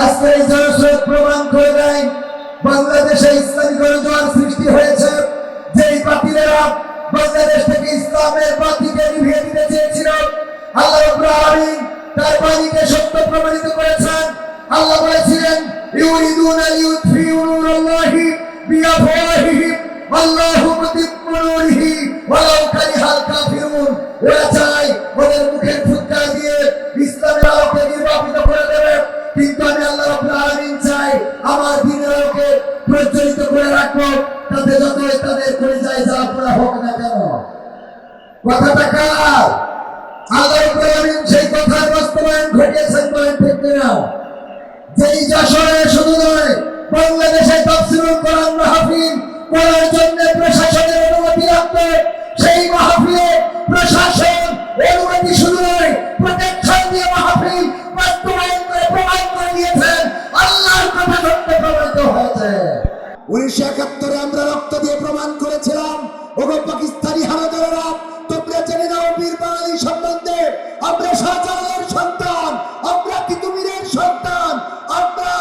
আজকে এই জনস্রোত প্রমাণ করে দেয়, বাংলাদেশে ইসলামী গণজোয়ার সৃষ্টি হয়েছে। যেই বাতিলেরা বাংলাদেশ থেকে ইসলামের বাতিকে নিভিয়ে দিতে চেয়েছিল আল্লাহ রাব্বুল তার বাণীকে সত্য প্রমাণিত করেছেন। আল্লাহ বলেছিলেন, ইউরিদুনা লিউতফিউ নূরাল্লাহি বিআফওয়াহিহিম, আল্লাহু মুতিম্মু প্রজ্বলিত করে রাখব তাতে যতই তাদের পরিচয় যা পড়া হোক না কেন। কথাটা কার? আল্লাহ সেই কথার বাস্তবায়ন ঘটিয়েছেন বলেন ঠিক কিনা? যেই যশোরে শুধু নয়, বাংলাদেশে তাফসিরুল কোরআন মাহফিল করার জন্য প্রশাসনের অনুমতি রাখবে সেই মাহফিলে প্রশাসন অনুমতি শুধু উনিশশো একাত্তরে আমরা রক্ত দিয়ে প্রমাণ করেছিলাম, ওগো পাকিস্তানি হানাদারেরা, তোমরা জেনে নাও বীর বাঙালি সম্বন্ধে, আমরা সন্তান, আমরা তিতুমিরের সন্তান, আমরা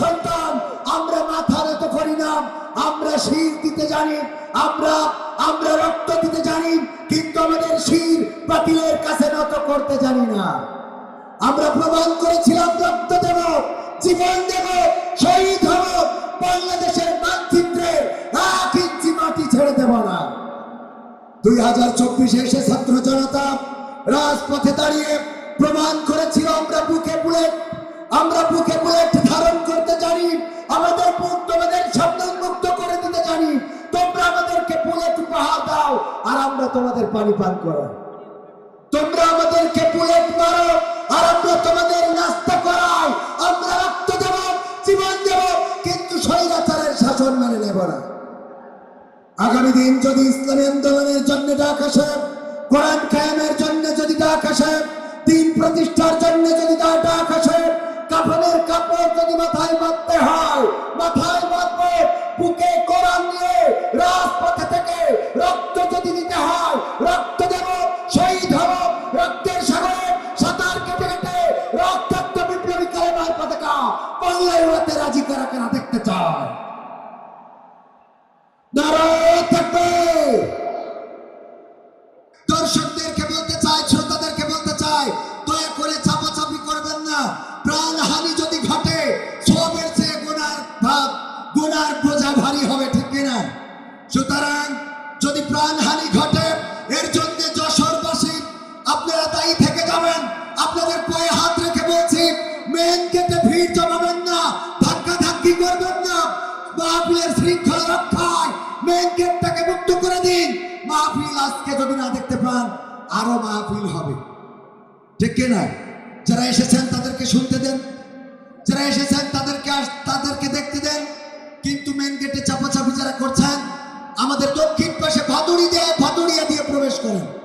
সন্তান, আমরা মাথা করি না, আমরা শির দিতে জানি, আমরা আমরা রক্ত দিতে জানি, কিন্তু আমাদের শির কাছে নত করতে জানি না। আমরা প্রমাণ করেছিলাম রক্ত দেব, জীবন দেব, শহীদ হব বাংলাদেশের মানচিত্রে এক ইঞ্চি মাটি ছেড়ে দেব না। দুই হাজার চব্বিশে এসে ছাত্র জনতা রাজপথে দাঁড়িয়ে প্রমাণ করেছিল, আমরা বুকে বুলেট, আমরা বুকে বুলেট ধারণ করতে জানি, আমাদের বুক তোমাদের সামনে মুক্ত করে দিতে জানি, তোমরা আমাদেরকে বুলেট উপহার দাও, আর আমরা তোমাদের পানি পান করাই। স্বৈরাচারের মানে মেনে নেব না আগামী দিন যদি ইসলামী আন্দোলনের জন্য ডাক আসে, কোরআন কায়েমের জন্য যদি ডাক আসে, দিন প্রতিষ্ঠার জন্য যদি ডাক আসে, কাফনের কাপড় যদি মাথায় বাঁধতে হয়, মাথায় বাঁধবে, বুকে গোনার বোঝা ভারী হবে, ঠিক কিনা? সুতরাং যদি প্রাণহানি ঘটে, এর জন্য যশোরবাসী আপনারা দায়ী থেকে যাবেন। আপনাদের পায়ে হাত রেখে বলছি মেন গেটে ভিড় জমাবেন না, ধাক্কা ধাক্কি করবেন না। মাহফিলের শৃঙ্খলা রক্ষায় মেন গেটটাকে মুক্ত করে দিন। মাহফিল আজকে যদি না দেখতে পান, আরও মাহফিল হবে। ঠিক কিনা? যারা এসেছেন তাদেরকে শুনতে দেন। যারা এসেছেন তাদেরকে তাদেরকে দেখতে দেন। কিন্তু মেন গেটে চাপাচাপি যারা করছেন, আমাদের দক্ষিণ পাশে ভাদুড়ি দেয়, ভাদুড়িয়া দিয়ে প্রবেশ করেন।